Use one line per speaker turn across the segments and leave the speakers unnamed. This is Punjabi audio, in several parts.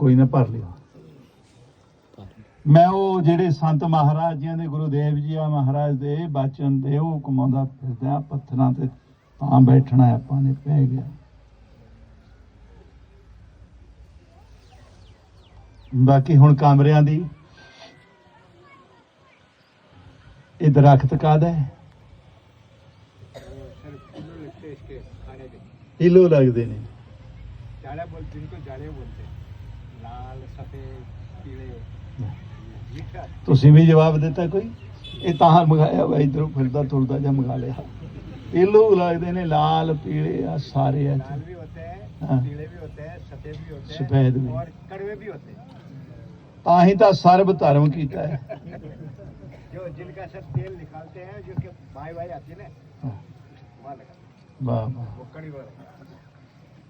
ਕੋਈ ਨਾ ਭਰ ਲਿਓ। ਮੈਂ ਉਹ ਜਿਹੜੇ ਸੰਤ ਮਹਾਰਾਜ ਜੀਆਂ ਦੇ ਗੁਰੂਦੇਵ ਜੀ ਆ ਮਹਾਰਾਜ ਦੇ ਬਚਨ ਦੇ ਉਹ ਕਮਾਉਂਦਾ ਫਿਰਦਾ ਪੱਥਰਾਂ ਤੇ ਤਾਂ ਬੈਠਣਾ ਆਪਾਂ ਨੇ ਪੈ ਗਿਆ। ਬਾਕੀ ਹੁਣ ਕਾਮਰਿਆਂ ਦੀ ਇਹ ਦਰਖਤ ਕਾਦਾ ਹੈ? ਹਿਲੋ ਲੱਗਦੇ ਨੇ।
ਜਾਲੇ ਬੋਲ ਜਿੰਨ ਕੋ ਜਾਲੇ ਬੋਲ
ਤੁਸੀਂ ਵੀ ਜਵਾਬ ਦਿੱਤਾ ਕੋਈ ਇਹ ਤਾਂ ਮੰਗਾਇਆ ਵਾ ਇਧਰੋਂ ਫਿਰਦਾ ਤੁਰਦਾ ਜਾਂ ਮੰਗਾ ਲਿਆ ਕਿਲੋ ਲੱਗਦੇ ਨੇ ਲਾਲ ਪੀਲੇ ਆ ਸਾਰੇ ਆ
लाल भी होते हैं
हाँ।
पीले भी होते हैं सफेद भी होते हैं
सफेद भी।
और कड़वे भी होते हैं
ਤਾਂ ਹੀ ਤਾਂ ਸਰਬ ਧਰਮ ਕੀਤਾ ਹੈ
जो जिनका सब तेल निकालते हैं जो कि भाई भाई आती है ना
हाँ।
वहाँ लगा
ਵਾਹ ਵਾਹ
वो कड़ी वाला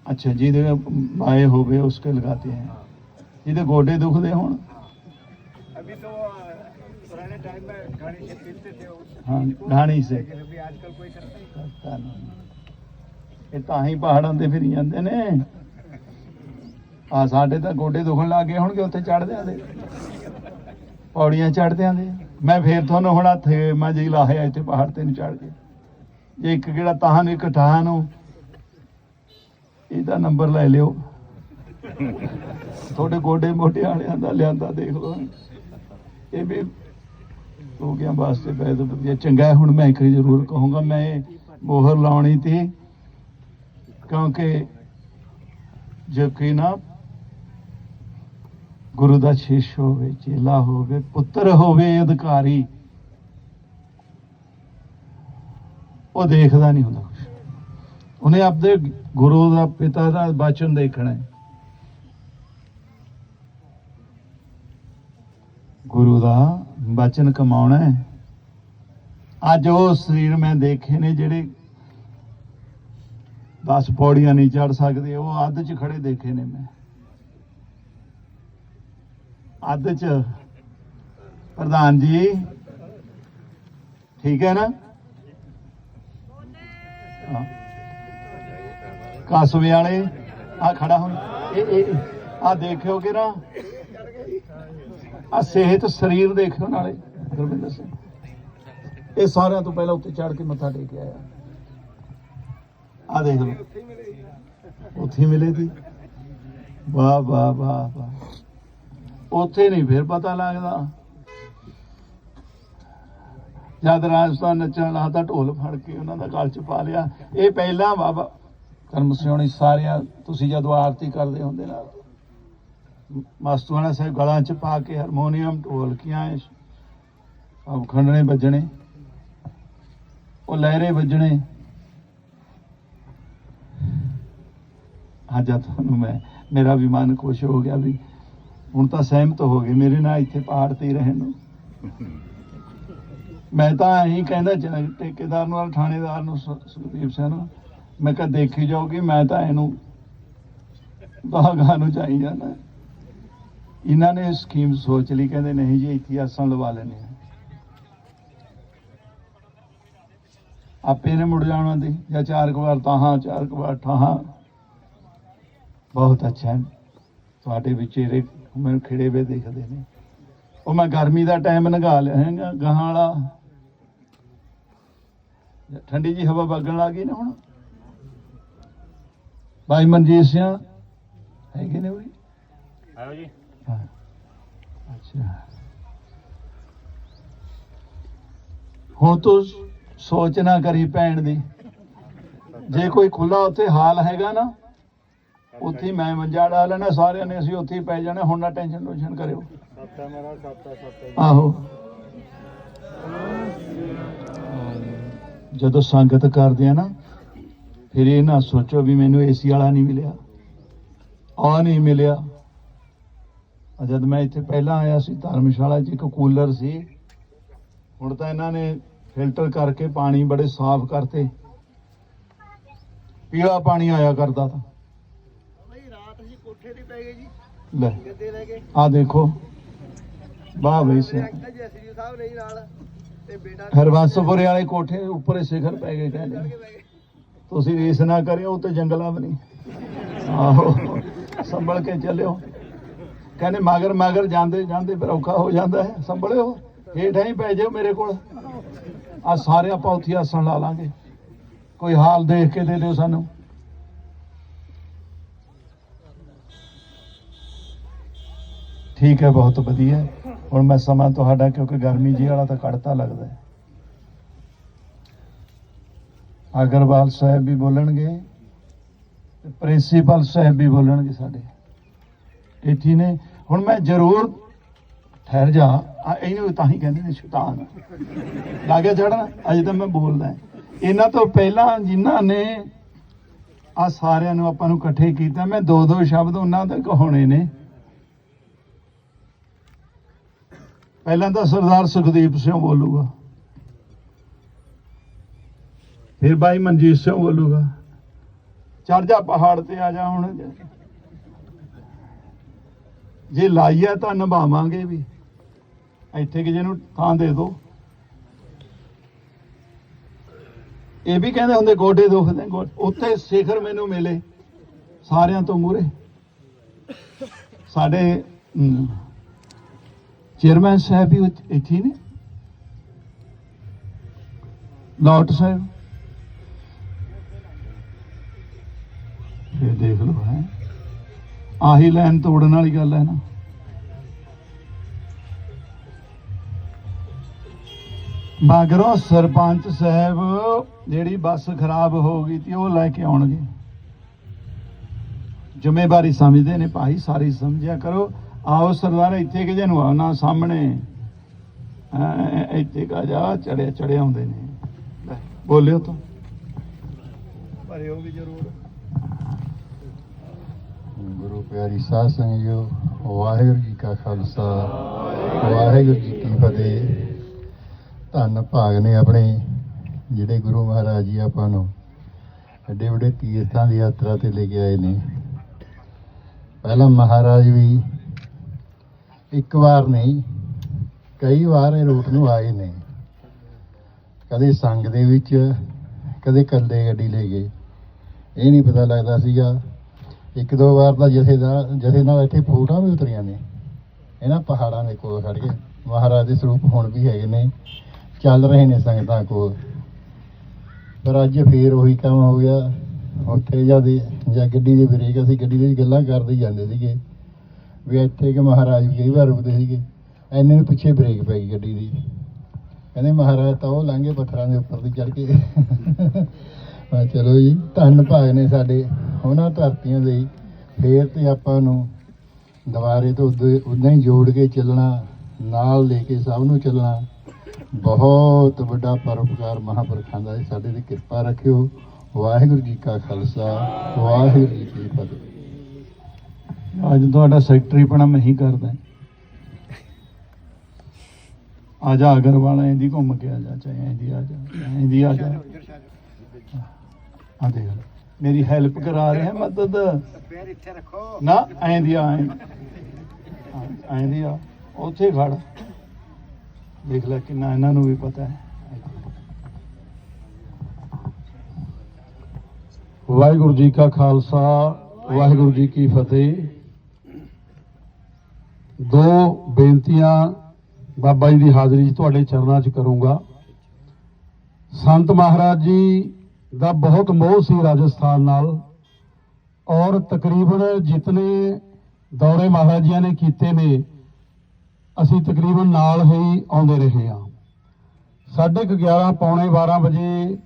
ਅੱਛਾ ਜਿਹਦੇ ਆਏ ਹੋਵੇ ਉਸਕੇ ਲਗਾਤੇ हैं ਜਿਹਦੇ ਗੋਡੇ ਦੁਖਦੇ ਹੋਣ
अभी तो अ, पुराने टाइम में गाड़ी से पीते थे उस
हाँ,
चीज़ को,
घानी से।
लेकिन अभी आजकल कोई करता ही नहीं।
ਕਰਤਾ ਨਹੀਂ। ਇਹ ਤਾਂ ਹੀ ਪਹਾੜਾਂ ਤੇ ਫਿਰੀ ਜਾਂਦੇ ਨੇ ਆ ਸਾਡੇ ਤਾਂ ਗੋਡੇ ਦੁਖਣ ਲੱਗ ਗਏ ਹੋਣਗੇ ਉੱਥੇ ਚੜਦਿਆਂ ਦੇ ਪੌੜੀਆਂ ਚੜਦਿਆਂ ਦੇ ਮੈਂ ਫੇਰ ਤੁਹਾਨੂੰ ਹੁਣ ਹੱਥ ਮੈਂ ਜੀ ਲਾਹਿਆ ਇੱਥੇ ਪਹਾੜ ਤੇ ਨੂੰ ਚੜ ਕੇ ਜੇ ਇੱਕ ਕਿਹੜਾ ਤਾਹਾਂ ਨੂੰ ਇੱਕ ਠਾਹਾਂ ਨੂੰ ਇਹਦਾ ਨੰਬਰ ਲੈ ਲਿਓ ਤੁਹਾਡੇ ਗੋਡੇ ਮੋਢੇ ਵਾਲਿਆਂ ਦਾ ਲਿਆਂਦਾ ਦੇਖ ਲਓ। ਇਹ ਵੀ ਰੋਗੀਆਂ ਵਾਸਤੇ ਬਹੁਤ ਵਧੀਆ। ਚੰਗਾ ਹੁਣ ਮੈਂ ਇੱਕ ਜ਼ਰੂਰ ਕਹੂੰਗਾ, ਮੈਂ ਮੋਹਰ ਲਾਉਣੀ ਤੇ ਕਿਉਂਕਿ ਜੋ ਕਿ ਨਾ ਗੁਰੂ ਦਾ ਸ਼ਿਸ਼ ਹੋਵੇ, ਚੇਲਾ ਹੋਵੇ, ਪੁੱਤਰ ਹੋਵੇ, ਅਧਿਕਾਰੀ, ਉਹ ਦੇਖਦਾ ਨਹੀਂ ਹੁੰਦਾ ਕੁਛ। ਉਹਨੇ ਆਪਦੇ ਗੁਰੂ ਦਾ, ਪਿਤਾ ਦਾ ਬਚਨ ਦੇਖਣਾ ਹੈ। ਗੁਰੂ ਦਾ ਬਚਨ ਕਮਾਉਣਾ ਹੈ। ਅੱਜ ਉਹ ਸਰੀਰ ਮੈਂ ਦੇਖੇ ਨੇ ਜਿਹੜੇ 10 ਪੌੜੀਆਂ ਨਹੀਂ ਚੜ ਸਕਦੇ, ਉਹ ਅੱਧ 'ਚ ਖੜੇ ਦੇਖੇ ਨੇ ਮੈਂ। ਅੱਧ 'ਚ। ਪ੍ਰਧਾਨ ਜੀ, ਠੀਕ ਹੈ ਨਾ? ਹਾਂ। ਵਾਲੇ ਆ ਖੜਾ ਹੁਣ। ਇਹ ਇਹ ਆ ਦੇਖਿਓਗੇ ਨਾ ਆ ਸਿਹਤ ਸਰੀਰ ਦੇਖਿਓ ਨਾਲੇ, ਗੁਰਵਿੰਦਰ ਸਿੰਘ। ਇਹ ਸਾਰਿਆਂ ਤੋਂ ਪਹਿਲਾਂ ਉੱਤੇ ਚੜ ਕੇ ਮੱਥਾ ਟੇਕ ਆਇਆ। ਆ ਦੇਖ ਲਓ। ਉੱਥੇ ਮਿਲੇ ਸੀ। ਵਾਹ ਵਾਹ ਵਾਹ ਵਾਹ। ਉੱਥੇ ਨਹੀਂ ਫਿਰ ਪਤਾ ਲੱਗਦਾ। ਜਦ ਰਾਜਸਥਾਨ ਨੱਚਣ ਲਾ ਤਾਂ ਢੋਲ ਫੜ ਕੇ ਉਹਨਾਂ ਦਾ ਗਲ ਚ ਪਾ ਲਿਆ। ਇਹ ਪਹਿਲਾਂ ਬਾਬਾ ਕਰਮ ਸਿਉਣੀ ਸਾਰਿਆਂ, ਤੁਸੀਂ ਜਦੋਂ ਆਰਤੀ ਕਰਦੇ ਹੁੰਦੇ ਨਾਲ ਮਸਤੂਆਣਾ ਸਾਹਿਬ ਗਲਾਂ ਚ ਪਾ ਕੇ ਹਾਰਮੋਨੀਅਮ ਢੋਲਕੀਆਂ ਸਭ ਖੰਡਣੇ ਵੱਜਣੇ, ਉਹ ਲਹਿਰੇ ਵੱਜਣੇ। ਅੱਜ ਤੁਹਾਨੂੰ ਮੈਂ, ਮੇਰਾ ਵੀ ਮਨ ਖੁਸ਼ ਹੋ ਗਿਆ ਵੀ ਹੁਣ ਤਾਂ ਸਹਿਮਤ ਹੋ ਗਏ ਮੇਰੇ ਨਾਲ ਇੱਥੇ ਪਹਾੜ ਤੇ ਹੀ ਰਹਿਣ ਨੂੰ। ਮੈਂ ਤਾਂ ਇਹੀ ਕਹਿੰਦਾ ਜ- ਠੇਕੇਦਾਰ ਨੂੰ ਥਾਣੇਦਾਰ ਨੂੰ, ਸੁ- ਸੁਖਦੀਪ ਸਿੰਘ ਨੂੰ, ਮੈਂ ਕਿਹਾ ਦੇਖੀ ਜਾਓਗੀ ਮੈਂ ਤਾਂ ਇਹਨੂੰ ਬਾਗਾ ਨੂੰ ਚਾਹੀ ਜਾਣਾ। ਇਹਨਾਂ ਨੇ ਸਕੀਮ ਸੋਚ ਲਈ, ਕਹਿੰਦੇ ਨਹੀਂ ਜੀ, ਇੱਥੇ ਆਸਾਂ ਲਵਾ ਲੈਨੇ ਆ ਆਪੇ ਨੇ ਮੁੜ ਜਾਣਾ ਦੀ ਜਾਂ ਚਾਰ ਕੁ ਵਾਰ ਤਾਹਾਂ ਚਾਰ ਕੁ ਵਾਰ ਠਾਹਾਂ ਬਹੁਤ ਅੱਛਾ ਤੁਹਾਡੇ ਵਿਚੇਰੇ ਮੈਨੂੰ ਖਿੜੇ ਵੇ ਦੇਖਦੇ ਨੇ। ਉਹ ਮੈਂ ਗਰਮੀ ਦਾ ਟਾਈਮ ਲੰਘਾ ਹੈਗਾ ਗਾਹਾਂ ਵਾਲਾ। ਠੰਡੀ ਜੀ ਹਵਾ ਵਗਣ ਲੱਗ ਗਈ ਨਾ ਹੁਣ। ਭਾਈ ਮਨਜੀਤ ਸਿੰਘ, ਹੈਗੇ ਨੇ
ਉਹ ਆਇਓ
ਜੀ। ਅੱਛਾ। ਤੂੰ ਸੋਚ ਕਰੀ ਭੈਣ ਦੀ। ਜੇ ਕੋਈ ਖੁੱਲਾ ਉੱਥੇ ਹਾਲ ਹੈਗਾ ਨਾ ਉੱਥੇ ਮੈਂ ਮੰਜਾ ਡਾ ਲੈਣਾ ਸਾਰਿਆਂ ਨੇ ਅਸੀਂ ਉੱਥੇ ਪੈ ਜਾਣਾ ਹੁਣ ਨਾ ਟੈਨਸ਼ਨ ਟੈਨਸ਼ਨ ਕਰਿਓ। ਆਹੋ। ਜਦੋਂ ਸੰਗਤ ਕਰਦੇ ਆ ਨਾ ਫਿਰ ਇਹ ਨਾ ਸੋਚੋ ਵੀ ਮੈਨੂੰ ਏਸੀ ਵਾਲਾ ਨਹੀਂ ਮਿਲਿਆ। ਆ ਨਹੀਂ ਮਿਲਿਆ। ਜਦ ਮੈਂ ਇੱਥੇ ਪਹਿਲਾਂ ਆਇਆ ਸੀ ਧਰਮਸ਼ਾਲਾ 'ਚ ਇੱਕ ਕੂਲਰ ਸੀ। ਹੁਣ ਤਾਂ ਇਹਨਾਂ ਨੇ ਫਿਲਟਰ ਕਰਕੇ ਪਾਣੀ ਬੜੇ ਸਾਫ਼ ਕਰਤੇ। ਪੀਲਾ ਪਾਣੀ ਆਇਆ ਕਰਦਾ ਤਾਂ।
ਬਈ ਰਾਤ ਅਸੀਂ ਕੋਠੇ ਤੇ ਪੈ ਗਏ ਜੀ।
ਲੈ ਆ ਦੇਖੋ। ਵਾਹ ਬਈ
ਸੇ ਜੈਸੀ ਸਾਹਿਬ ਨਹੀਂ ਨਾਲ। ਤੇ ਬੇਟਾ
ਹਰਵੰਸਪੁਰੇ ਵਾਲੇ ਕੋਠੇ ਉੱਪਰੇ ਸਿਖਰ ਪੈ ਗਏ ਕਹਿੰਦੇ ਤੁਸੀਂ ਰੀਸ ਨਾ ਕਰਿਓ ਉੱਤੇ ਜੰਗਲਾਂ ਬਣੀ ਆਹੋ ਸੰਭਲ ਕੇ ਚੱਲਿਓ। ਕਹਿੰਦੇ ਮਗਰ ਮਗਰ ਜਾਂਦੇ ਜਾਂਦੇ ਫਿਰ ਔਖਾ ਹੋ ਜਾਂਦਾ ਹੈ, ਸੰਭਲਿਓ, ਹੇਠਾਂ ਹੀ ਪੈ ਜਾਓ ਮੇਰੇ ਕੋਲ। ਆ ਸਾਰੇ ਆਪਾਂ ਉੱਥੇ ਆਸਣ ਲਾ ਲਾਂਗੇ। ਕੋਈ ਹਾਲ ਦੇਖ ਕੇ ਦੇ ਦਿਓ ਸਾਨੂੰ। ਠੀਕ ਹੈ, ਬਹੁਤ ਵਧੀਆ। ਹੁਣ ਮੈਂ ਸਮਾਂ ਤੁਹਾਡਾ, ਕਿਉਂਕਿ ਗਰਮੀ ਜੀ ਵਾਲਾ ਤਾਂ ਕੱਢਤਾ ਲੱਗਦਾ ਹੈ। ਅਗਰਵਾਲ ਸਾਹਿਬ ਵੀ ਬੋਲਣਗੇ ਤੇ ਪ੍ਰਿੰਸੀਪਲ ਸਾਹਿਬ ਵੀ ਬੋਲਣਗੇ ਸਾਡੇ। ਇੱਥੇ ਨੇ। ਹੁਣ ਮੈਂ ਜ਼ਰੂਰ ਠਹਿਰ ਜਾ। ਇਹਨੂੰ ਤਾਂ ਹੀ ਕਹਿੰਦੇ ਨੇ ਸ਼ੈਤਾਨ। ਲਾਗੇ ਚੜਨਾ ਅਜੇ ਤਾਂ ਮੈਂ ਬੋਲਦਾ ਇਹਨਾਂ ਤੋਂ ਪਹਿਲਾਂ ਜਿਨ੍ਹਾਂ ਨੇ ਆ ਸਾਰਿਆਂ ਨੂੰ ਆਪਾਂ ਨੂੰ ਇਕੱਠੇ ਕੀਤਾ, ਮੈਂ ਦੋ ਦੋ ਸ਼ਬਦ ਉਹਨਾਂ ਦੇ ਕਹਾਉਣੇ ਨੇ। ਪਹਿਲਾਂ ਤਾਂ ਸਰਦਾਰ ਸੁਖਦੀਪ ਸਿੰਘ ਬੋਲੂਗਾ। ਫਿਰ ਬਾਈ ਮਨਜੀਤ ਸਿੰਘ ਬੋਲੂਗਾ। ਚੜ ਜਾ ਪਹਾੜ ਤੇ ਆ ਜਾ ਹੁਣ। ਜੇ ਲਾਈ ਹੈ ਤਾਂ ਨਿਭਾਵਾਂਗੇ ਵੀ। ਇੱਥੇ ਕਿਸੇ ਨੂੰ ਥਾਂ ਦੇ ਦੋ ਇਹ ਵੀ ਕਹਿੰਦੇ ਹੁੰਦੇ, ਗੋਡੇ ਦੁਖਦੇ। ਗੋ- ਉੱਥੇ ਸਿਖਰ ਮੈਨੂੰ ਮਿਲੇ ਸਾਰਿਆਂ ਤੋਂ ਮੂਰੇ ਸਾਡੇ ਚੇਅਰਮੈਨ ਸਾਹਿਬ ਵੀ ਇੱਥੇ ਨੇ। ਲਾਟ ਸਾਹਿਬ। ਇਹ ਦੇਖ ਲਓ, ਹੈ। ਆਹੀ ਲਾਈਨ ਤੋੜਨ ਵਾਲੀ ਗੱਲ ਹੈ ਨਾ। ਮਗਰੋਂ ਸਰਪੰਚ ਸਾਹਿਬ ਜਿਹੜੀ ਬੱਸ ਖਰਾਬ ਹੋ ਗਈ ਤੀ ਉਹ ਲੈ ਕੇ ਆਉਣਗੇ। ਜ਼ਿੰਮੇਵਾਰੀ ਸਮਝਦੇ ਨੇ ਭਾਈ ਸਾਰੀ ਸਮਝਿਆ ਕਰੋ। ਆਓ ਸਰਦਾਰ ਇੱਥੇ ਕਿ ਜਨੂੰ ਆਉਣਾ ਸਾਹਮਣੇ। ਇੱਥੇ ਕਾ ਜਾ ਚੜੇ ਚੜੇ ਆਉਂਦੇ ਨੇ। ਲੈ, ਬੋਲਿਓ ਤਾਂ। ਭਰਿਓ ਵੀ ਜ਼ਰੂਰ।
ਪਿਆਰੀ ਸਾਧ ਸੰਗਤ ਵਾਹਿਗੁਰੂ ਜੀ ਕਾ ਖਾਲਸਾ, ਵਾਹਿਗੁਰੂ ਜੀ ਕੀ ਫਤਿਹ। ਧੰਨ ਭਾਗ ਨੇ ਆਪਣੇ ਜਿਹੜੇ ਗੁਰੂ ਮਹਾਰਾਜ ਜੀ ਆਪਾਂ ਨੂੰ ਐਡੇ ਵੱਡੇ ਤੀਰਥਾਂ ਦੀ ਯਾਤਰਾ ਤੇ ਲੈ ਕੇ ਆਏ ਨੇ। ਪਹਿਲਾਂ ਮਹਾਰਾਜ ਵੀ ਇੱਕ ਵਾਰ ਨਹੀਂ, ਕਈ ਵਾਰ ਇਹ ਰੂਟ ਨੂੰ ਆਏ ਨੇ। ਕਦੇ ਸੰਗ ਦੇ ਵਿੱਚ, ਕਦੇ ਇਕੱਲੇ ਗੱਡੀ ਲੈ ਗਏ। ਇਹ ਨਹੀਂ ਪਤਾ ਲੱਗਦਾ ਸੀਗਾ ਇੱਕ ਦੋ ਵਾਰ ਤਾਂ ਜਥੇਦਾਰ ਜਥੇ ਨਾਲ ਇੱਥੇ ਫੋਟੋਆਂ ਵੀ ਉਤਰੀਆਂ ਨੇ। ਇਹਨਾਂ ਪਹਾੜਾਂ ਦੇ ਕੋਲ ਖੜ ਕੇ। ਮਹਾਰਾਜ ਦੇ ਸਰੂਪ ਹੁਣ ਵੀ ਹੈਗੇ ਨੇ। ਚੱਲ ਰਹੇ ਨੇ ਸੰਗਤਾਂ ਕੋਲ। ਪਰ ਅੱਜ ਫੇਰ ਉਹੀ ਕੰਮ ਹੋ ਗਿਆ। ਉੱਥੇ ਜਦ, ਜਾਂ ਗੱਡੀ ਦੇ ਬ੍ਰੇਕ ਅਸੀਂ ਗੱਡੀ ਦੇ ਗੱਲਾਂ ਕਰਦੇ ਜਾਂਦੇ ਸੀਗੇ। ਵੀ ਇੱਥੇ ਕਿ ਮਹਾਰਾਜ ਵੀ ਕਈ ਵਾਰ ਰੁਕਦੇ ਸੀਗੇ। ਐਨੇ ਨੂੰ ਪਿੱਛੇ ਬ੍ਰੇਕ ਪੈ ਗਈ ਗੱਡੀ ਦੀ। ਕਹਿੰਦੇ ਮਹਾਰਾਜ ਤਾਂ ਉਹ ਲੰਘੇ ਪੱਥਰਾਂ ਦੇ ਉੱਪਰ ਦੀ ਚੜ ਕੇ। ਮੈਂ ਚਲੋ ਜੀ ਧੰਨ ਭਾਗ ਨੇ ਸਾਡੇ ਉਹਨਾਂ ਧਰਤੀਆਂ ਦੇ ਹੀ। ਫੇਰ ਤੇ ਆਪਾਂ ਨੂੰ ਦੁਬਾਰੇ ਤੋਂ ਉਦਾਂ ਹੀ ਜੋੜ ਕੇ ਚੱਲਣਾ ਨਾਲ ਲੈ ਕੇ ਸਭ ਨੂੰ ਚੱਲਣਾ। ਬਹੁਤ ਵੱਡਾ ਪਰਉਪਕਾਰ ਮਹਾਂਪੁਰਖਾਂ ਦਾ ਹੈ। ਸਾਡੇ ਤੇ ਕਿਰਪਾ ਰੱਖਿਓ। ਵਾਹਿਗੁਰੂ ਜੀ ਕਾ ਖਾਲਸਾ ਵਾਹਿਗੁਰੂ ਜੀ ਕੀ ਫਤਿਹ।
ਅੱਜ ਤੁਹਾਡਾ ਸੈਕਟਰੀ ਪਣਾ ਮੈਂ ਹੀ ਕਰਦਾ। ਆ ਜਾ ਅਗਰਵਾਲ ਐਂਦੀ ਘੁੰਮ ਕੇ ਆ ਜਾ ਚਾਹੇ ਐਂਦੀ ਆ ਜਾ ਐਂਦੀ ਆ ਦੇਖ ਲੈ। ਮੇਰੀ ਹੈਲਪ ਕਰਾ ਰਿਹਾ, ਮਦਦ।
ਪੈਰ ਇੱਥੇ ਰੱਖੋ
ਨਾ ਐਂਦੀ ਆ ਐਂਦੀ ਆ। ਉੱਥੇ ਖੜ। ਦੇਖ ਲੈ ਕਿੰਨਾ ਇਹਨਾਂ ਨੂੰ ਵੀ ਪਤਾ ਹੈ। ਵਾਹਿਗੁਰੂ ਜੀ ਕਾ ਖਾਲਸਾ, ਵਾਹਿਗੁਰੂ ਜੀ ਕੀ ਫਤਿਹ। ਦੋ ਬੇਨਤੀਆਂ ਬਾਬਾ ਜੀ ਦੀ ਹਾਜ਼ਰੀ 'ਚ ਤੁਹਾਡੇ ਚਰਨਾਂ 'ਚ ਕਰੂੰਗਾ। ਸੰਤ ਮਹਾਰਾਜ ਜੀ ਦਾ ਬਹੁਤ ਮੋਹ ਸੀ ਰਾਜਸਥਾਨ ਨਾਲ। ਔਰ ਤਕਰੀਬਨ ਜਿਤਨੇ ਦੌਰੇ ਮਹਾਰਾਜ ਜੀਆਂ ਨੇ ਕੀਤੇ ਨੇ, ਅਸੀਂ ਤਕਰੀਬਨ ਨਾਲ ਹੀ ਆਉਂਦੇ ਰਹੇ ਹਾਂ। ਸਾਢੇ ਕੁ 11 ਪੌਣੇ 12 ਵਜੇ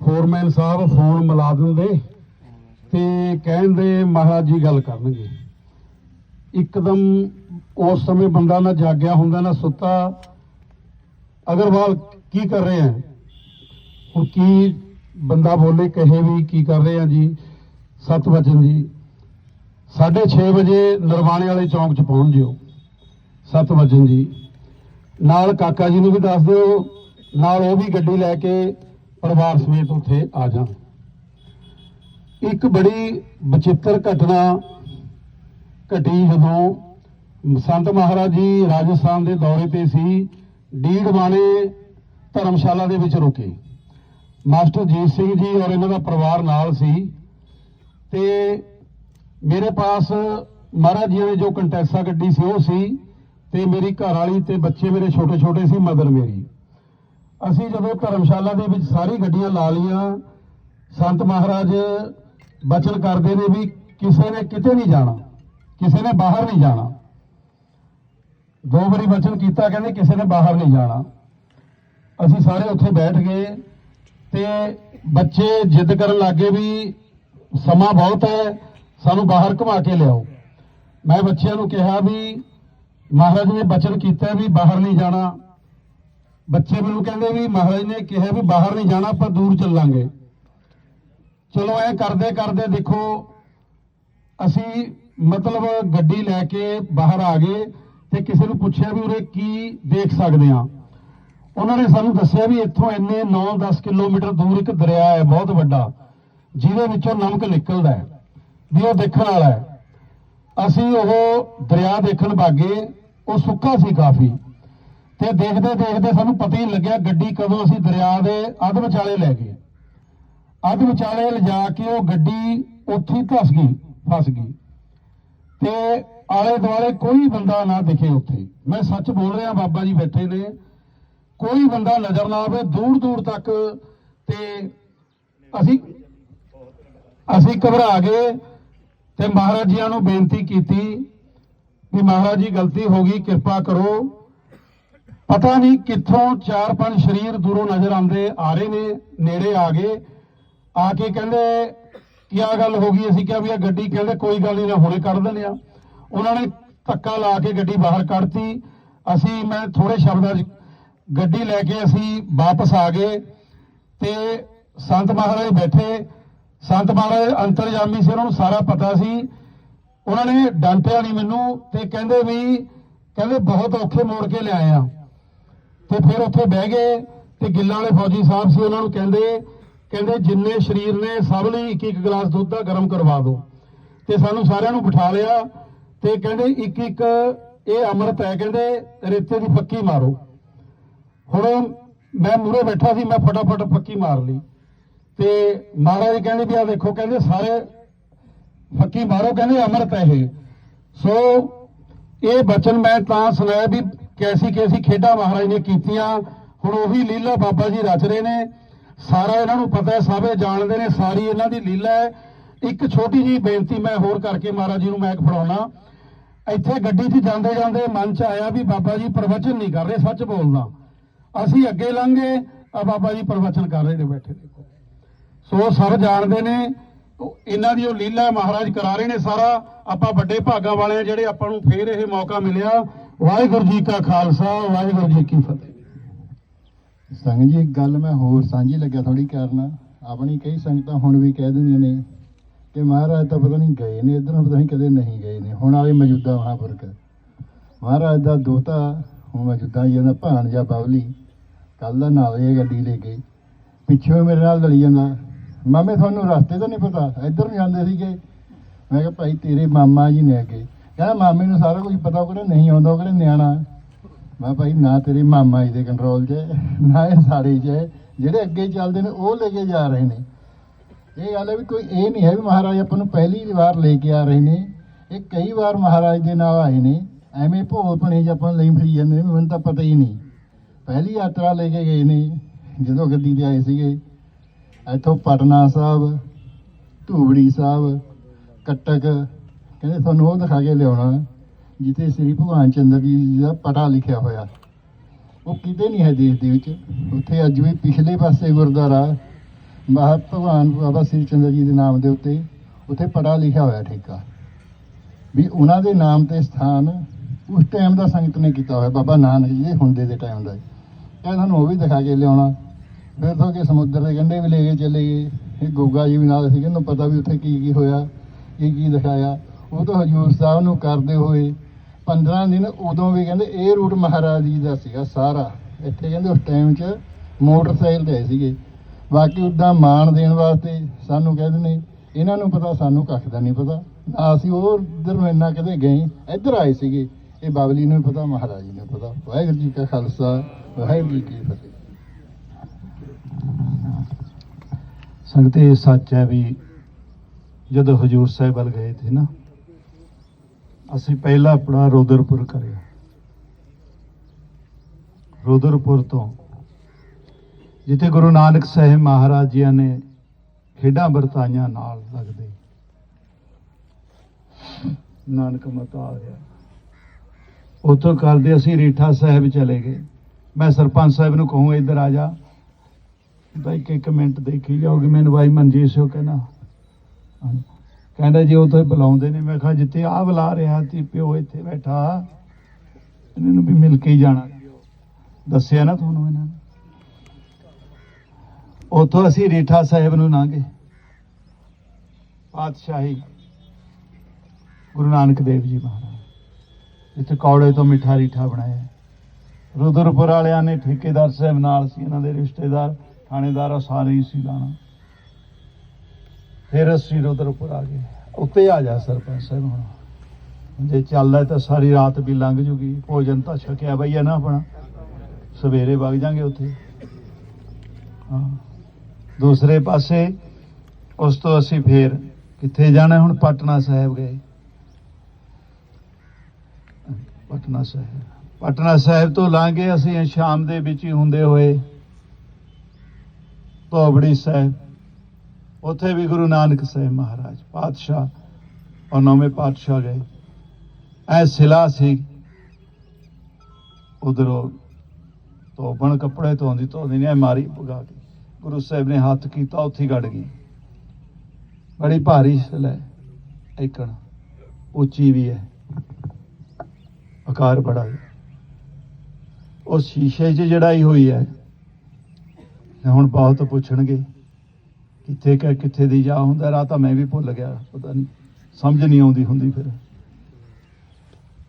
ਫੋਰਮੈਨ ਸਾਹਿਬ ਫੋਨ ਮਿਲਾ ਦਿੰਦੇ ਤੇ ਕਹਿੰਦੇ, ਮਹਾਰਾਜ ਜੀ, ਗੱਲ ਕਰਨਗੇ। ਇੱਕਦਮ ਉਸ ਸਮੇਂ ਬੰਦਾ ਨਾ ਜਾਗਿਆ ਹੁੰਦਾ, ਨਾ ਸੁੱਤਾ। ਅਗਰਵਾਲ ਕੀ ਕਰ ਰਹੇ ਆ ਹੁਣ ਕੀ ਬੰਦਾ ਬੋਲੇ ਕਹੇ ਵੀ ਕੀ ਕਰ ਰਹੇ ਆ ਜੀ? ਸਤ ਵਚਨ ਜੀ 6:30 ਵਜੇ ਨਰਵਾਣੇ ਵਾਲੇ ਚੌਂਕ 'ਚ ਪਹੁੰਚ ਜਿਓ। ਸਤ ਵਚਨ ਜੀ ਨਾਲ ਕਾਕਾ ਜੀ ਨੂੰ ਵੀ ਦੱਸ ਦਿਓ, ਨਾਲ ਉਹ ਵੀ ਗੱਡੀ ਲੈ ਕੇ ਪਰਿਵਾਰ ਸਮੇਤ ਉੱਥੇ ਆ ਜਾਣ। ਇੱਕ ਬੜੀ ਬਚਿੱਤਰ ਘਟਨਾ ਘਟੀ ਜਦੋਂ ਸੰਤ ਮਹਾਰਾਜ ਜੀ ਰਾਜਸਥਾਨ ਦੇ ਦੌਰੇ ਤੇ ਸੀ ਡੀਡਵਾਣੇ ਧਰਮਸ਼ਾਲਾ ਦੇ ਵਿੱਚ ਰੁਕੇ। ਮਾਸਟਰ ਜੀਤ ਸਿੰਘ ਜੀ ਔਰ ਇਹਨਾਂ ਦਾ ਪਰਿਵਾਰ ਨਾਲ ਸੀ। ਤੇ ਮੇਰੇ ਪਾਸ
ਮਹਾਰਾਜ ਜੀ ਨੇ ਜੋ ਕੰਟੈਸਾ ਗੱਡੀ ਸੀ, ਉਹ ਸੀ ਤੇ ਮੇਰੀ ਘਰ ਵਾਲੀ ਤੇ ਬੱਚੇ ਮੇਰੇ ਛੋਟੇ ਛੋਟੇ ਸੀ, ਮਦਰ ਮੇਰੀ। ਅਸੀਂ ਜਦੋਂ ਧਰਮਸ਼ਾਲਾ ਦੇ ਵਿੱਚ ਸਾਰੀ ਗੱਡੀਆਂ ਲਾ ਲੀਆਂ ਸੰਤ ਮਹਾਰਾਜ ਬਚਨ ਕਰਦੇ ਨੇ ਵੀ ਕਿਸੇ ਨੇ ਕਿਤੇ ਨਹੀਂ ਜਾਣਾ, ਕਿਸੇ ਨੇ ਬਾਹਰ ਨਹੀਂ ਜਾਣਾ। ਦੋ ਵਾਰੀ ਬਚਨ ਕੀਤਾ, ਕਹਿੰਦੇ ਕਿਸੇ ਨੇ ਬਾਹਰ ਨਹੀਂ ਜਾਣਾ। ਅਸੀਂ ਸਾਰੇ ਉੱਥੇ ਬੈਠ ਗਏ। ਤੇ ਬੱਚੇ ਜਿੱਦ ਕਰਨ ਲੱਗੇ ਵੀ ਸਮਾਂ ਬਹੁਤ ਹੈ, ਸਾਨੂੰ ਬਾਹਰ ਘੁਮਾ ਕੇ ਲਿਆਓ। ਮੈਂ ਬੱਚਿਆਂ ਨੂੰ ਕਿਹਾ ਵੀ ਮਹਾਰਾਜ ਨੇ ਬਚਨ ਕੀਤਾ ਵੀ ਬਾਹਰ ਨਹੀਂ ਜਾਣਾ। ਬੱਚੇ ਮੈਨੂੰ ਕਹਿੰਦੇ ਵੀ ਮਹਾਰਾਜ ਨੇ ਕਿਹਾ ਵੀ ਬਾਹਰ ਨਹੀਂ ਜਾਣਾ, ਆਪਾਂ ਦੂਰ ਚੱਲਾਂਗੇ। ਚਲੋ ਐ ਕਰਦੇ ਕਰਦੇ ਦੇਖੋ, ਅਸੀਂ ਮਤਲਬ ਗੱਡੀ ਲੈ ਕੇ ਬਾਹਰ ਆ ਗਏ ਤੇ ਕਿਸੇ ਨੂੰ ਪੁੱਛਿਆ ਵੀ ਉਰੇ ਕੀ ਦੇਖ ਸਕਦੇ ਆ ਉਹਨਾਂ ਨੇ ਸਾਨੂੰ ਦੱਸਿਆ ਵੀ ਇੱਥੋਂ ਇੰਨੇ 9-10 ਕਿਲੋਮੀਟਰ ਦੂਰ ਇੱਕ ਦਰਿਆ ਹੈ, ਬਹੁਤ ਵੱਡਾ, ਜਿਹਦੇ ਵਿੱਚੋਂ ਨਮਕ ਨਿਕਲਦਾ ਹੈ, ਵੀ ਉਹ ਦੇਖਣ ਵਾਲਾ ਹੈ। ਅਸੀਂ ਉਹ ਦਰਿਆ ਦੇਖਣ ਭਾਗੇ, ਉਹ ਸੁੱਕਾ ਸੀ ਕਾਫੀ। ਤੇ ਦੇਖਦੇ ਦੇਖਦੇ ਸਾਨੂੰ ਪਤਾ ਹੀ ਲੱਗਿਆ ਗੱਡੀ ਕਦੋਂ ਅਸੀਂ ਦਰਿਆ ਦੇ ਅੱਧ ਵਿਚਾਲੇ ਲੈ ਗਏ। ਅੱਧ ਵਿਚਾਲੇ ਲਿਜਾ ਕੇ ਉਹ ਗੱਡੀ ਉੱਥੇ ਹੀ ਧਸ ਗਈ, ਫਸ ਗਈ। ਤੇ ਆਲੇ ਦੁਆਲੇ ਕੋਈ ਬੰਦਾ ਨਾ ਦਿਖੇ ਉੱਥੇ। ਮੈਂ ਸੱਚ ਬੋਲ ਰਿਹਾ, ਬਾਬਾ ਜੀ ਬੈਠੇ ਨੇ। ਕੋਈ ਬੰਦਾ ਨਜ਼ਰ ਨਾ ਆਵੇ, ਦੂਰ ਦੂਰ ਤੱਕ ਤੇ ਅਸੀਂ ਅਸੀਂ ਘਬਰਾ ਗਏ ਤੇ ਮਹਾਰਾਜ ਜੀਆਂ ਨੂੰ ਬੇਨਤੀ ਕੀਤੀ ਵੀ ਮਹਾਰਾਜ ਜੀ, ਗਲਤੀ ਹੋ ਗਈ, ਕਿਰਪਾ ਕਰੋ। ਪਤਾ ਨਹੀਂ ਕਿੱਥੋਂ ਚਾਰ ਪੰਜ ਸ਼ਰੀਰ ਦੂਰੋਂ ਨਜ਼ਰ ਆਉਂਦੇ, ਆ ਰਹੇ ਨੇ, ਨੇੜੇ ਆ ਗਏ। ਆ ਕੇ ਕਹਿੰਦੇ ਕੀ ਆ ਗੱਲ ਹੋ ਗਈ, ਅਸੀਂ ਕਿਹਾ ਵੀ ਇਹ ਗੱਡੀ ਕਹਿੰਦੇ ਕੋਈ ਗੱਲ ਨਹੀਂ ਨਾ ਹੁਣੇ ਕੱਢ ਦਿੰਦੇ ਆ। ਉਹਨਾਂ ਨੇ ਧੱਕਾ ਲਾ ਕੇ ਗੱਡੀ ਬਾਹਰ ਕੱਢਤੀ। ਅਸੀਂ, ਮੈਂ ਥੋੜੇ ਸ਼ਬਦਾਂ 'ਚ ਗੱਡੀ ਲੈ ਕੇ ਅਸੀਂ ਵਾਪਸ ਆ ਗਏ ਤੇ ਸੰਤ ਮਹਾਰਾਜ ਬੈਠੇ। ਸੰਤ ਮਹਾਰਾਜ ਅੰਤਰਜਾਮੀ ਸੀ, ਉਹਨਾਂ ਨੂੰ ਸਾਰਾ ਪਤਾ ਸੀ। ਉਹਨਾਂ ਨੇ ਡਾਂਟਿਆ ਨਹੀਂ ਮੈਨੂੰ ਤੇ ਕਹਿੰਦੇ ਵੀ, ਕਹਿੰਦੇ ਬਹੁਤ ਔਖੇ ਮੋੜ ਕੇ ਲਿਆਏ ਆ ਤੇ ਫਿਰ ਉੱਥੇ ਬਹਿ ਗਏ ਤੇ ਗਿੱਲਾਂ ਵਾਲੇ ਫੌਜੀ ਸਾਹਿਬ ਸੀ, ਉਹਨਾਂ ਨੂੰ ਕਹਿੰਦੇ ਕਹਿੰਦੇ ਜਿੰਨੇ ਸ਼ਰੀਰ ਨੇ ਸਭ ਲਈ ਇੱਕ ਇੱਕ ਗਲਾਸ ਦੁੱਧ ਦਾ ਗਰਮ ਕਰਵਾ ਦਿਓ। ਤੇ ਸਾਨੂੰ ਸਾਰਿਆਂ ਨੂੰ ਬਿਠਾ ਲਿਆ ਤੇ ਕਹਿੰਦੇ ਇੱਕ ਇੱਕ ਇਹ ਅੰਮ੍ਰਿਤ ਹੈ, ਕਹਿੰਦੇ ਰੇਤੇ ਦੀ ਪੱਕੀ ਮਾਰੋ। ਹੁਣ ਮੈਂ ਮੂਰੇ ਬੈਠਾ ਸੀ, ਮੈਂ ਫਟਾਫਟ ਪੱਕੀ ਮਾਰ ਲਈ। ਤੇ ਮਹਾਰਾਜ ਕਹਿੰਦੇ ਵੀ ਆ ਦੇਖੋ, ਕਹਿੰਦੇ ਸਾਰੇ ਫੱਕੀ ਮਾਰੋ, ਕਹਿੰਦੇ ਅੰਮ੍ਰਿਤ ਹੈ ਇਹ ਸੋ ਇਹ ਬਚਨ ਮੈਂ ਤਾਂ ਸੁਣਾਇਆ ਵੀ ਕੈਸੀ ਕੈਸੀ ਖੇਡਾਂ ਮਹਾਰਾਜ ਨੇ ਕੀਤੀਆਂ। ਹੁਣ ਉਹੀ ਲੀਲਾ ਬਾਬਾ ਜੀ ਰਚ ਰਹੇ ਨੇ। ਸਾਰਾ ਇਹਨਾਂ ਨੂੰ ਪਤਾ ਹੈ, ਸਾਰੇ ਜਾਣਦੇ ਨੇ, ਸਾਰੀ ਇਹਨਾਂ ਦੀ ਲੀਲਾ ਹੈ। ਇੱਕ ਛੋਟੀ ਜੀ ਬੇਨਤੀ ਮੈਂ ਹੋਰ ਕਰਕੇ ਮਹਾਰਾਜ ਜੀ ਨੂੰ ਮੈਂ ਫੜਾਉਣਾ। ਇੱਥੇ ਗੱਡੀ 'ਚ ਜਾਂਦੇ ਜਾਂਦੇ ਮਨ 'ਚ ਆਇਆ ਵੀ ਬਾਬਾ ਜੀ ਪ੍ਰਵਚਨ ਨਹੀਂ ਕਰ ਰਹੇ, ਸੱਚ ਬੋਲਦਾ। ਅਸੀਂ ਅੱਗੇ ਲੰਘੇ ਆ ਬਾਬਾ ਜੀ ਪ੍ਰਵਚਨ ਕਰ ਰਹੇ ਨੇ ਬੈਠੇ ਦੇਖੋ ਸੋ ਸਭ ਜਾਣਦੇ ਨੇ ਇਹਨਾਂ ਦੀ ਉਹ ਲੀਲਾ ਮਹਾਰਾਜ ਕਰਾ ਰਹੇ ਨੇ ਸਾਰਾ। ਆਪਾਂ ਵੱਡੇ ਭਾਗਾਂ ਵਾਲੇ ਜਿਹੜੇ ਆਪਾਂ ਨੂੰ ਫੇਰ ਇਹ ਮੌਕਾ ਮਿਲਿਆ। ਵਾਹਿਗੁਰੂ ਜੀ ਕਾ ਖਾਲਸਾ, ਵਾਹਿਗੁਰੂ ਜੀ ਕੀ ਫਤਿਹ।
ਸੰਗ ਜੀ, ਇੱਕ ਗੱਲ ਮੈਂ ਹੋਰ ਸਾਂਝੀ ਲੱਗਿਆ ਥੋੜੀ ਕਰਨਾ। ਆਪਣੀ ਕਈ ਸੰਗਤਾਂ ਹੁਣ ਵੀ ਕਹਿ ਦਿੰਦੀਆਂ ਨੇ ਕਿ ਮਹਾਰਾਜ ਤਾਂ ਪਤਾ ਨਹੀਂ ਗਏ ਨੇ, ਇਧਰੋਂ ਪਤਾ ਨਹੀਂ ਕਦੇ ਨਹੀਂ ਗਏ ਨੇ। ਹੁਣ ਆਵੇ ਮੌਜੂਦਾ ਮਹਾਂਪੁਰਖ। ਮਹਾਰਾਜ ਦਾ ਦੋਤਾ ਹੁਣ ਮੈਂ ਮੌਜੂਦਾ ਜੀ ਦਾ ਭਾਣਜਾ ਬਬਲੀ। ਕੱਲ ਦਾ ਨਾਲ ਇਹ ਗੱਡੀ ਲੈ ਕੇ। ਪਿੱਛੋਂ ਮੇਰੇ ਨਾਲ ਲੜੀ ਜਾਂਦਾ। ਮਾਮੇ ਤੁਹਾਨੂੰ ਰਸਤੇ ਤਾਂ ਨਹੀਂ ਪਤਾ। ਇੱਧਰ ਨੂੰ ਜਾਂਦੇ ਸੀਗੇ। ਮੈਂ ਕਿਹਾ ਭਾਈ ਤੇਰੇ ਮਾਮਾ ਜੀ ਨੇ ਅੱਗੇ। ਕਹਿੰਦਾ ਮਾਮੇ ਨੂੰ ਸਾਰਾ ਕੁਝ ਪਤਾ ਉਹ ਕਹਿੰਦਾ ਨਹੀਂ ਆਉਂਦਾ ਉਹ ਕਹਿੰਦਾ ਨਿਆਣਾ। ਮੈਂ ਭਾਈ ਨਾ ਤੇਰੇ ਮਾਮਾ ਜੀ ਦੇ ਕੰਟਰੋਲ 'ਚ ਹੈ, ਨਾ ਇਹ ਸਾਰੇ 'ਚ ਹੈ। ਜਿਹੜੇ ਅੱਗੇ ਚੱਲਦੇ ਨੇ ਉਹ ਲੈ ਕੇ ਜਾ ਰਹੇ ਨੇ। ਇਹ ਗੱਲ ਹੈ ਵੀ ਕੋਈ ਇਹ ਨਹੀਂ ਹੈ ਵੀ ਮਹਾਰਾਜ ਆਪਾਂ ਨੂੰ ਪਹਿਲੀ ਵਾਰ ਲੈ ਕੇ ਆ ਰਹੇ ਨੇ। ਇਹ ਕਈ ਵਾਰ ਮਹਾਰਾਜ ਦੇ ਨਾਲ ਆਏ ਨੇ। ਐਵੇਂ ਭੋਲ ਭਣੇ 'ਚ ਲਈ ਫਰੀ ਜਾਂਦੇ ਨੇ, ਮੈਨੂੰ ਤਾਂ ਪਤਾ ਹੀ ਨਹੀਂ। ਪਹਿਲੀ ਯਾਤਰਾ ਲੈ ਕੇ ਗਏ ਨੇ, ਜਦੋਂ ਗੱਡੀ ਤੇ ਆਏ ਸੀਗੇ। ਇੱਥੋਂ ਪਟਨਾ ਸਾਹਿਬ, ਧੂਬੜੀ ਸਾਹਿਬ, ਕੱਟਕ, ਕਹਿੰਦੇ ਤੁਹਾਨੂੰ ਉਹ ਦਿਖਾ ਕੇ ਲਿਆਉਣਾ, ਜਿੱਥੇ ਸ੍ਰੀ ਭਗਵਾਨ ਚੰਦਰ ਜੀ ਦਾ ਪਟਾ ਲਿਖਿਆ ਹੋਇਆ। ਉਹ ਕਿਤੇ ਨਹੀਂ ਹੈ ਦੇਸ਼ ਦੇ ਵਿੱਚ। ਉੱਥੇ ਅੱਜ ਵੀ ਪਿਛਲੇ ਪਾਸੇ ਗੁਰਦੁਆਰਾ ਮਹਾ ਭਗਵਾਨ ਬਾਬਾ ਸ੍ਰੀ ਚੰਦਰ ਜੀ ਦੇ ਨਾਮ ਦੇ ਉੱਤੇ ਉੱਥੇ ਪਟਾ ਲਿਖਿਆ ਹੋਇਆ ਠੇਕਾ। ਵੀ ਉਹਨਾਂ ਦੇ ਨਾਮ ਤੇ ਸਥਾਨ ਉਸ ਟਾਈਮ ਦਾ ਸੰਗਤ ਨੇ ਕੀਤਾ ਹੋਇਆ। ਬਾਬਾ ਨਾਨਕ ਜੀ ਦੇ ਹੁੰਦੇ ਦੇ ਟਾਈਮ ਦਾ ਕਹਿੰਦਾ ਤੁਹਾਨੂੰ ਉਹ ਵੀ ਦਿਖਾ ਕੇ ਲਿਆਉਣਾ। ਫਿਰ ਤੋਂ ਕਿ ਸਮੁੰਦਰ ਦੇ ਕੰਢੇ ਵੀ ਲੈ ਕੇ ਚਲੇ ਗਏ। ਇਹ ਗੋਗਾ ਜੀ ਵੀ ਨਾਲ ਸੀ ਇਹਨੂੰ ਪਤਾ ਵੀ ਉੱਥੇ ਕੀ ਕੀ ਹੋਇਆ ਕੀ ਕੀ ਦਿਖਾਇਆ। ਉਹ ਤਾਂ ਹਜੂਰ ਸਾਹਿਬ ਨੂੰ ਕਰਦੇ ਹੋਏ 15 ਦਿਨ ਉਦੋਂ ਵੀ ਕਹਿੰਦੇ ਇਹ ਰੂਟ ਮਹਾਰਾਜ ਜੀ ਦਾ ਸੀਗਾ ਸਾਰਾ। ਇੱਥੇ ਕਹਿੰਦੇ ਉਸ ਟਾਈਮ 'ਚ ਮੋਟਰਸਾਈਕਲ ਤੇ ਆਏ ਸੀਗੇ। ਬਾਕੀ ਉਦਾਂ ਮਾਣ ਦੇਣ ਵਾਸਤੇ ਸਾਨੂੰ ਕਹਿੰਦੇ ਨੇ ਇਹਨਾਂ ਨੂੰ ਪਤਾ, ਸਾਨੂੰ ਕੱਖ ਦਾ ਨਹੀਂ ਪਤਾ। ਨਾ ਅਸੀਂ ਉਹ ਉਧਰ ਨੂੰ ਇੰਨਾ ਕਦੇ ਗਏ, ਇੱਧਰ ਆਏ ਸੀਗੇ। ਇਹ ਬਾਬਲੀ ਨੂੰ ਪਤਾ, ਮਹਾਰਾਜ ਜੀ ਨੂੰ ਪਤਾ। ਵਾਹਿਗੁਰੂ ਜੀ ਕਾ ਖਾਲਸਾ, ਵਾਹਿਗੁਰੂ ਜੀ ਕੀ ਫਤਿਹ।
ਸੰਗਤ, ਇਹ ਸੱਚ ਹੈ ਵੀ ਜਦੋਂ ਹਜੂਰ ਸਾਹਿਬ ਵੱਲ ਗਏ ਥੇ ਨਾ,
ਅਸੀਂ ਪਹਿਲਾ ਆਪਣਾ ਰੋਦਰਪੁਰ ਕਰਿਆ। ਰੋਦਰਪੁਰ ਤੋਂ, ਜਿੱਥੇ ਗੁਰੂ ਨਾਨਕ ਸਾਹਿਬ ਮਹਾਰਾਜ ਜੀ ਨੇ ਖੇਡਾਂ ਵਰਤਾਈਆਂ ਨਾਲ ਲੱਗਦੇ। ਨਾਨਕ ਮਤਾ ਆ ਗਿਆ। ਉੱਥੋਂ ਕਰਦੇ ਅਸੀਂ ਰੀਠਾ ਸਾਹਿਬ ਚਲੇ ਗਏ। ਮੈਂ ਸਰਪੰਚ ਸਾਹਿਬ ਨੂੰ ਕਹੂੰ, ਇੱਧਰ ਆ ਜਾ। ਬਾਈ ਇੱਕ ਇੱਕ ਮਿੰਟ ਦੇਖੀ ਜਾਓਗੇ ਮੈਨੂੰ ਬਾਈ ਮਨਜੀਤ ਸਿੰਘ ਕਹਿੰਦਾ ਕਹਿੰਦਾ ਜੀ, ਉਹ ਤਾਂ ਬੁਲਾਉਂਦੇ ਨੇ। ਮੈਂ ਕਿਹਾ, ਜਿੱਥੇ ਆ ਬੁਲਾ ਰਿਹਾ ਸੀ, ਪਿਓ ਇੱਥੇ ਬੈਠਾ। ਇਹਨਾਂ ਨੂੰ ਵੀ ਮਿਲ ਕੇ ਜਾਣਾ। ਦੱਸਿਆ ਨਾ ਤੁਹਾਨੂੰ ਇਹਨਾਂ ਨੇ। ਉੱਥੋਂ ਅਸੀਂ ਰੀਠਾ ਸਾਹਿਬ ਨੂੰ ਲਾਂਗੇ ਪਾਤਸ਼ਾਹੀ, ਗੁਰੂ ਨਾਨਕ ਦੇਵ ਜੀ ਮਹਾਰਾਜ। ਇੱਥੇ ਕੌੜੇ ਤੋਂ ਮਿੱਠਾ ਰੀਠਾ ਬਣਾਇਆ ਰੁਦਰਪੁਰ ਵਾਲਿਆਂ ਨੇ ਠੇਕੇਦਾਰ ਸਾਹਿਬ ਨਾਲ ਸੀ, ਇਹਨਾਂ ਦੇ ਰਿਸ਼ਤੇਦਾਰ, ਥਾਣੇਦਾਰ ਸਾਰੇ ਸੀ ਲਾਣਾ। ਫਿਰ ਅਸੀਂ ਰੁਦਰਪੁਰ ਆ ਗਏ। ਉੱਤੇ ਆ ਜਾ ਸਰਪੰਚ ਸਾਹਿਬ ਹੁਣ। ਜੇ ਚੱਲਦਾ ਤਾਂ ਸਾਰੀ ਰਾਤ ਵੀ ਲੰਘ ਜੂਗੀ। ਭੋਜਨ ਤਾਂ ਛਕਿਆ ਬਈ ਹੈ ਨਾ ਆਪਣਾ। ਸਵੇਰੇ ਵਗ ਜਾਾਂਗੇ ਉੱਥੇ। ਹਾਂ। ਦੂਸਰੇ ਪਾਸੇ ਉਸ ਤੋਂ ਅਸੀਂ ਫੇਰ ਕਿੱਥੇ ਜਾਣਾ? ਹੁਣ ਪਟਨਾ ਸਾਹਿਬ ਗਏ। ਪਟਨਾ ਸਾਹਿਬ। ਪਟਨਾ ਸਾਹਿਬ ਤੋਂ ਲੰਘੇ ਅਸੀਂ ਸ਼ਾਮ ਦੇ ਵਿੱਚ ਹੀ ਹੁੰਦੇ ਹੋਏ ਧੋਬੜੀ ਸਾਹਿਬ, ਉੱਥੇ ਵੀ ਗੁਰੂ ਨਾਨਕ ਸਾਹਿਬ ਮਹਾਰਾਜ ਪਾਤਸ਼ਾਹ ਔਰ ਨੌਵੇਂ ਪਾਤਸ਼ਾਹ ਗਏ। ਐ ਸਿਲਾ ਸੀ। ਉਧਰੋਂ ਧੋਬਣ ਕੱਪੜੇ ਧੋਂਦੀ ਧੋਂਦੀ ਨੇ ਮਾਰੀ ਪੁਗਾ ਕੇ। ਗੁਰੂ ਸਾਹਿਬ ਨੇ ਹੱਥ ਕੀਤਾ, ਉੱਥੇ ਹੀ ਗੜ ਗਈ। ਬੜੀ ਭਾਰੀ ਸਿਲਾ ਹੈ ਏਕਣ ਉੱਚੀ ਵੀ ਹੈ। ਆਕਾਰ ਬੜਾ ਹੈ। ਉਹ ਸ਼ੀਸ਼ੇ 'ਚ ਜੜਾਈ ਹੋਈ ਹੈ। ਹੁਣ ਬਹੁਤ ਪੁੱਛਣਗੇ ਕਿੱਥੇ ਕਿ, ਕਿੱਥੇ ਦੀ ਜਾ ਹੁੰਦਾ, ਰਾਹ ਤਾਂ ਮੈਂ ਵੀ ਭੁੱਲ ਗਿਆ, ਪਤਾ ਨਹੀਂ, ਸਮਝ ਨਹੀਂ ਆਉਂਦੀ ਹੁੰਦੀ ਫਿਰ।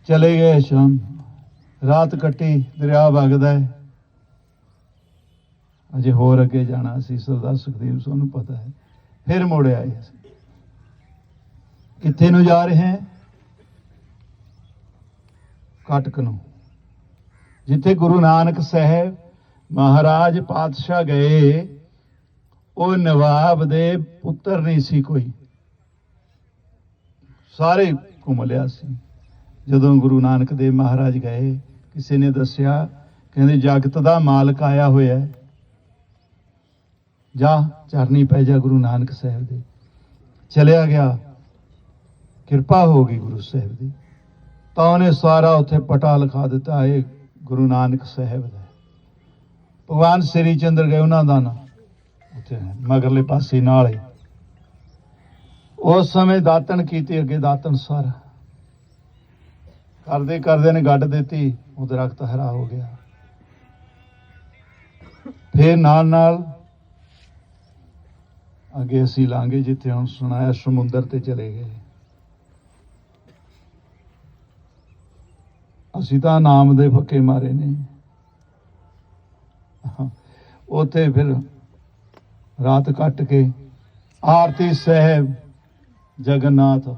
ਚਲੇ ਗਏ ਸ਼ਾਮ। ਰਾਤ ਕੱਟੀ, ਦਰਿਆ ਵਗਦਾ ਹੈ। ਅਜੇ ਹੋਰ ਅੱਗੇ ਜਾਣਾ ਸੀ, ਸਰਦਾਰ ਸੁਖਦੇਵ ਸਿੰਘ ਪਤਾ ਹੈ। ਫਿਰ ਮੁੜ ਆਏ ਕਿੱਥੇ ਨੂੰ ਜਾ ਰਹੇ ਹਾਂ? ਕਟਕ ਨੂੰ। ਜਿੱਥੇ ਗੁਰੂ ਨਾਨਕ ਸਾਹਿਬ ਮਹਾਰਾਜ ਪਾਤਸ਼ਾਹ ਗਏ, ਉਹ ਨਵਾਬ ਦੇ ਪੁੱਤਰ ਨਹੀਂ ਸੀ ਕੋਈ। ਸਾਰੇ ਘੁੰਮ ਲਿਆ ਸੀ। ਜਦੋਂ ਗੁਰੂ ਨਾਨਕ ਦੇਵ ਮਹਾਰਾਜ ਗਏ, ਕਿਸੇ ਨੇ ਦੱਸਿਆ, ਕਹਿੰਦੇ, ਜਗਤ ਦਾ ਮਾਲਕ ਆਇਆ ਹੋਇਆ ਹੈ। ਜਾ ਚਰਨੀ ਪੈ ਜਾ ਗੁਰੂ ਨਾਨਕ ਸਾਹਿਬ ਦੇ। ਚਲਿਆ ਗਿਆ। ਕਿਰਪਾ ਹੋ ਗਈ ਗੁਰੂ ਸਾਹਿਬ ਦੀ। ਤਾਂ ਉਹਨੇ ਸਾਰਾ ਉੱਥੇ ਪਟਾ ਲਿਖਾ ਦਿੱਤਾ, ਇਹ ਗੁਰੂ ਨਾਨਕ ਸਾਹਿਬ ਦਾ। ਭਗਵਾਨ ਸ੍ਰੀ ਚੰਦਰ ਗਏ, ਉਹਨਾਂ ਦਾ ਨਾਂ ਉੱਥੇ ਮਗਰਲੇ ਪਾਸੇ ਨਾਲ ਹੀ। ਉਸ ਸਮੇਂ ਦਾਤਣ ਕੀਤੀ, ਅੱਗੇ ਦਾਤਣ ਸਾਰਾ। ਕਰਦੇ ਕਰਦੇ ਨੇ ਗੱਡ ਦਿੱਤੀ, ਉਹ ਦਰਖਤ ਹਰਾ ਹੋ ਗਿਆ। ਫਿਰ ਨਾਲ ਨਾਲ ਅੱਗੇ ਅਸੀਂ ਲਾਂਗੇ ਜਿੱਥੇ ਹੁਣ ਸੁਣਾਇਆ, ਸਮੁੰਦਰ ਤੇ ਚਲੇ ਗਏ। ਅਸੀਂ ਤਾਂ ਨਾਮ ਦੇ ਫੱਕੇ ਮਾਰੇ ਨੇ। ਉੱਥੇ ਫਿਰ ਰਾਤ ਕੱਟ ਕੇ ਆਰਤੀ ਸਾਹਿਬ ਜਗਨਨਾਥ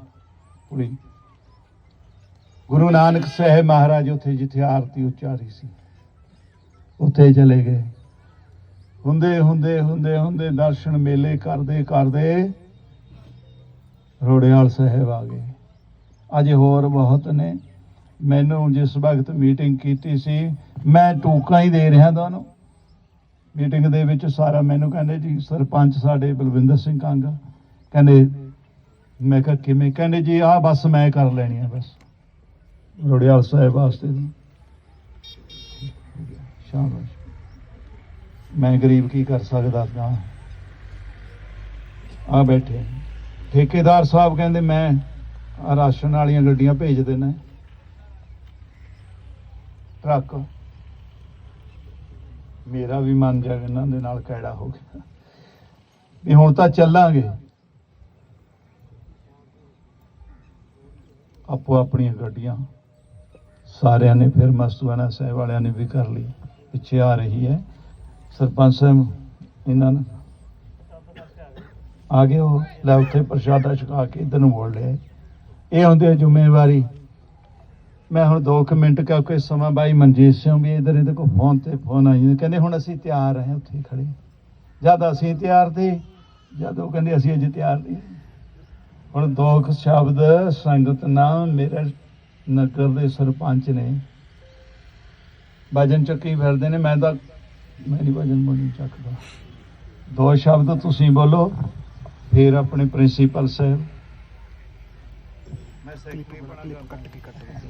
ਪੁਰੀ। ਗੁਰੂ ਨਾਨਕ ਸਾਹਿਬ ਮਹਾਰਾਜ ਉੱਥੇ ਜਿੱਥੇ ਆਰਤੀ ਉਚਾਰੀ ਸੀ, ਉੱਥੇ ਚਲੇ ਗਏ। ਹੁੰਦੇ ਹੁੰਦੇ ਹੁੰਦੇ ਹੁੰਦੇ ਦਰਸ਼ਨ ਮੇਲੇ ਕਰਦੇ ਕਰਦੇ ਰੋੜਿਆਲ ਸਾਹਿਬ ਆ ਗਏ। ਅਜੇ ਹੋਰ ਬਹੁਤ ਨੇ। ਮੈਨੂੰ ਜਿਸ ਵਕਤ ਮੀਟਿੰਗ ਕੀਤੀ ਸੀ, ਮੈਂ ਟੂਕਾਂ ਹੀ ਦੇ ਰਿਹਾ ਤੁਹਾਨੂੰ ਮੀਟਿੰਗ ਦੇ ਵਿੱਚ ਸਾਰਾ ਮੈਨੂੰ ਕਹਿੰਦੇ ਜੀ, ਸਰਪੰਚ ਸਾਡੇ ਬਲਵਿੰਦਰ ਸਿੰਘ ਕਾਂਗਾ। ਕਹਿੰਦੇ, ਮੈਂ ਕਿਹਾ, ਕਿਵੇਂ? ਕਹਿੰਦੇ ਜੀ, ਆਹ ਬਸ ਮੈਂ ਕਰ ਲੈਣੀ ਆ ਬਸ। ਰੋੜਿਆਲ ਸਾਹਿਬ ਵਾਸਤੇ ਸ਼ਾਬਾਸ਼। ਮੈਂ ਗਰੀਬ ਕੀ ਕਰ ਸਕਦਾ ਹਾਂ ਆ ਬੈਠੇ। ਠੇਕੇਦਾਰ ਸਾਹਿਬ ਕਹਿੰਦੇ, ਮੈਂ ਰਾਸ਼ਨ ਵਾਲੀਆਂ ਗੱਡੀਆਂ ਭੇਜ ਦੇਣਾ। ਟਰੱਕ। ਮੇਰਾ ਵੀ ਮਨ ਜਾ ਇਹਨਾਂ ਦੇ ਨਾਲ ਕਿਹੜਾ ਹੋ ਗਿਆ। ਵੀ ਹੁਣ ਤਾਂ ਚੱਲਾਂਗੇ। ਆਪੋ ਆਪਣੀਆਂ ਗੱਡੀਆਂ। ਸਾਰਿਆਂ ਨੇ ਫਿਰ ਮਸਤੂਆਣਾ ਸਾਹਿਬ ਵਾਲਿਆਂ ਨੇ ਵੀ ਕਰ ਲਈ। ਪਿੱਛੇ ਆ ਰਹੀ ਹੈ। ਸਰਪੰਚ ਸਾਹਿਬ, ਇਹਨਾਂ ਨੇ ਆ ਗਏ ਉਹ। ਲੈ ਉੱਥੇ ਪ੍ਰਸ਼ਾਦਾ ਛਕਾ ਕੇ ਇਧਰ ਨੂੰ ਮੋੜ ਲਿਆ ਇਹ ਹੁੰਦੀ ਹੈ ਜ਼ਿੰਮੇਵਾਰੀ। ਮੈਂ ਹੁਣ 2 ਮਿੰਟ ਕਿਉਂਕਿ ਸਮਾਂ ਬਾਈ ਮਨਜੀਤ ਸਿੰਘ ਵੀ ਇਧਰ ਇਹਦੇ ਕੋ ਫੋਨ ਤੇ ਫੋਨ ਆਈ ਕਹਿੰਦੇ ਹੁਣ ਅਸੀਂ ਤਿਆਰ ਹਾਂ ਉੱਥੇ ਖੜੇ ਜਦ ਅਸੀਂ ਤਿਆਰ ਤੇ, ਜਦ ਉਹ ਕਹਿੰਦੇ ਅਸੀਂ ਅਜੇ ਤਿਆਰ ਨਹੀਂ। ਹੁਣ ਦੋ ਸ਼ਬਦ ਸੰਗਤ ਨਾਮ ਮੇਰੇ ਨਗਰ ਦੇ ਸਰਪੰਚ ਨੇ। ਭਜਨ ਚੱਕੀ ਫਿਰਦੇ ਨੇ, ਮੈਂ ਤਾਂ, ਮੈਂ ਨਹੀਂ ਭਜਨ ਬੋਲੀ ਚੱਕਦਾ। ਦੋ ਸ਼ਬਦ ਤੁਸੀਂ ਬੋਲੋ, ਫਿਰ ਆਪਣੇ ਪ੍ਰਿੰਸੀਪਲ ਸਾਹਿਬ। ਮੈਂ ਸੈਕਟਰੀ ਬਣਾ ਕੱਟ ਕੇ ਕੱਟ